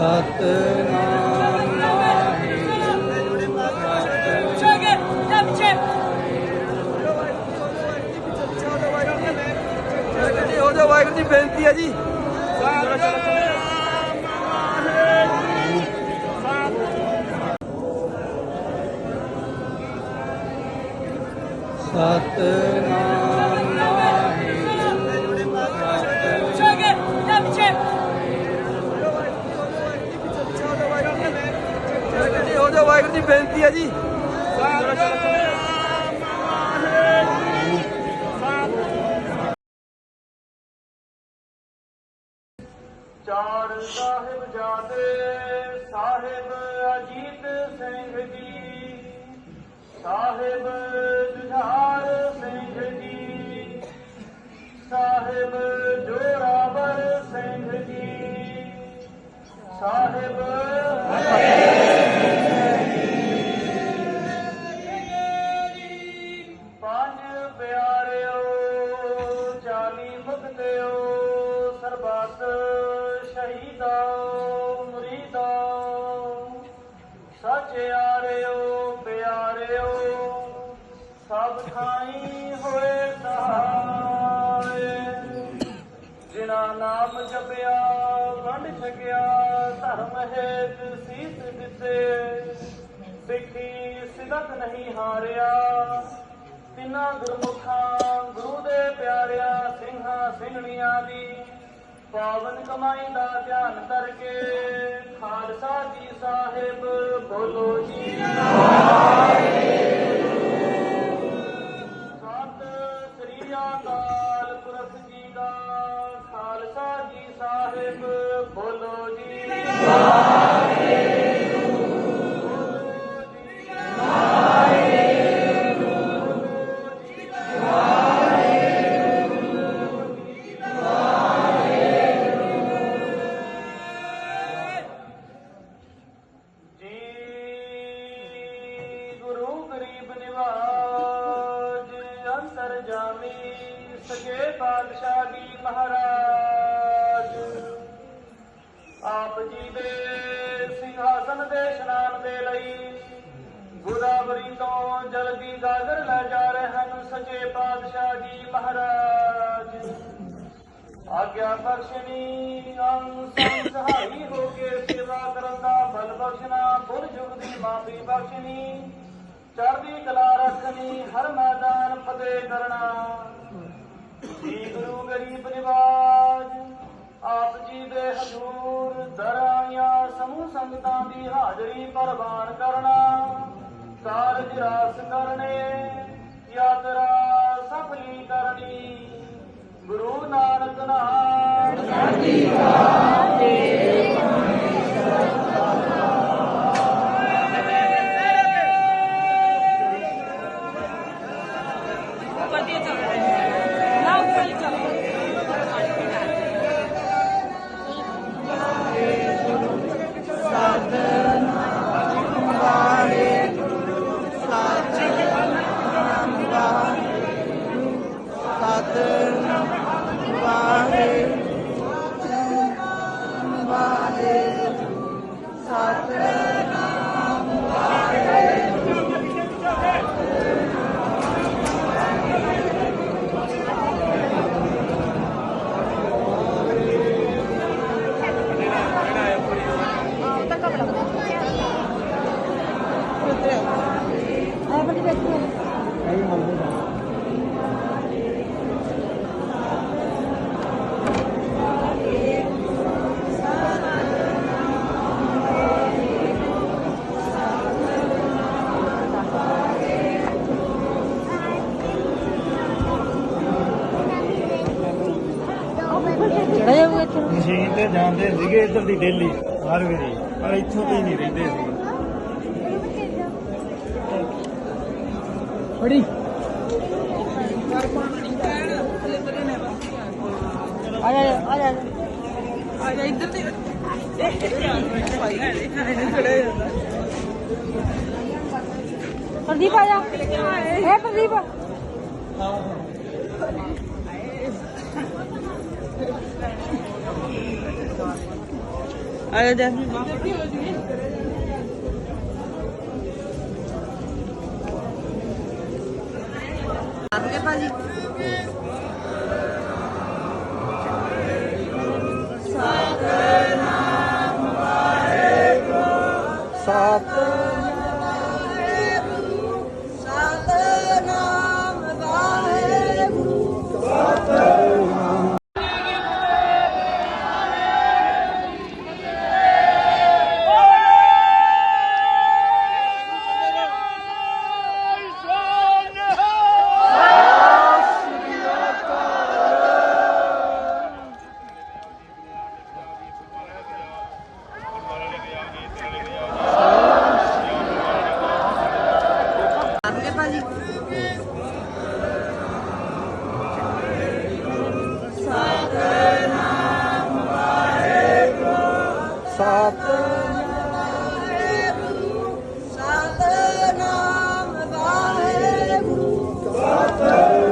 Satnam Waheguru Czekaj, tam Waheguru ਦੀ ਬੇਨਤੀ ਹੈ ਜੀ ਸਤਨਾਮ ਹੋ ਜਾ ਵਾਹਿਗੁਰੂ ਦੀ ਬੇਨਤੀ ਹੈ ਜੀ ਚਾਰ ਸਾਹਿਬ ਜਾਦੇ ਸਾਹਿਬ ਅਜੀਤ ਸਿੰਘ ਜੀ ਸਾਹਿਬ ਜੁਝਾਰ ਸਿੰਘ ਜੀ ਸਾਹਿਬ ਜੋਰਾਵਰ ਸਿੰਘ ਜੀ ਸਾਹਿਬ ਸਚਿਆਰਿਓ ਪਿਆਰਿਓ, ਸਭ ਥਾਈ ਹੋਏ ਸਹਾਏ ਜਿਨਾ ਨਾਮ ਜਪਿਆ, ਵੰਡ ਛਕਿਆ, ਧਰਮ ਹੇਤ ਸੀਸ ਦਿੱਤੇ। ਸਿੱਖੀ ਸਿਦਕ ਨਹੀਂ ਹਾਰਿਆ, ਤਿੰਨਾਂ ਗੁਰਮੁਖਾਂ ਗੁਰੂ ਦੇ ਪਿਆਰਿਆਂ, ਸਿੰਘਾਂ, ਸਿੰਘਣੀਆਂ ਦੀ ਪਾਵਨ ਕਮਾਈ ਦਾ ਧਿਆਨ ਕਰਕੇ ਖਾਲਸਾ ਜੀ ਸਾਹਿਬ ਬੋਲੋ ਜੀ। ਸਤ ਸ੍ਰੀ ਅਕਾਲ। ਸਕੇ ਪਾਤਸ਼ਾਹ ਜੀ ਮਹਾਰਾਜ। ਆਪ ਜੀ ਦੇ ਸਿੰਘਾਸਨ ਦੇ ਇਸ਼ਨਾਨ ਦੇ ਲਈ ਗੋਦਾਵਰੀ ਤੋਂ ਜਲਦੀ ਗਾਗਰ ਲੈ ਜਾ ਰਹੇ ਹਨ ਸੱਚੇ ਪਾਤਸ਼ਾਹ ਜੀ ਮਹਾਰਾਜ। ਆਗਿਆ ਬਖਸ਼ਣੀ, ਅੰਗ ਸੰਗ ਹੋ ਕੇ ਸੇਵਾ ਕਰਨ ਦਾ ਬਲ ਬਖਸ਼ਣਾ ਬੁੱਧ ਜੁਗ ਦੀ ਮਾਫੀ ਬਖਸ਼ਣੀ, ਚੜ੍ਹਦੀ ਕਲਾ ਰੱਖਣੀ, ਹਰ ਮੈਦਾਨ ਫਤਿਹ ਕਰਨਾ। ਜੀ ਗੁਰੂ ਗਰੀਬ ਨਿਵਾਜ ਆਪ ਜੀ ਦੇ ਹਜ਼ੂਰ ਦਰਾਈਆਂ ਸਮੂਹ ਸੰਗਤਾਂ ਦੀ ਹਾਜ਼ਰੀ ਪ੍ਰਵਾਨ ਕਰਨਾ, ਕਾਰਜ ਰਾਸ ਕਰਨੇ ਮਸ਼ੀਨ ਤੇ ਜਾਂਦੇ ਸੀਗੇ ਇੱਧਰ ਦੀ ਡੇਲੀ, ਹਰ ਵੇਲੇ, ਪਰ ਇੱਥੋਂ ਦੇ ਹੀ ਨਹੀਂ ਰਹਿੰਦੇ ਸੀ। ਫੜੀ ਆ ਜਾ ਆ ਜਾ ਆ ਜਾ। ਇੱਧਰ ਤੇ। ਪ੍ਰਦੀਪ ਆ ਜਾ। ਇਹ ਪ੍ਰਦੀਪ। ਆ ਜਾ ਆਪ ਕੇ ਭਾਜੀ। ਸਤਨਾਮ ਵਾਹਿਗੁਰੂ। ਸਤਿ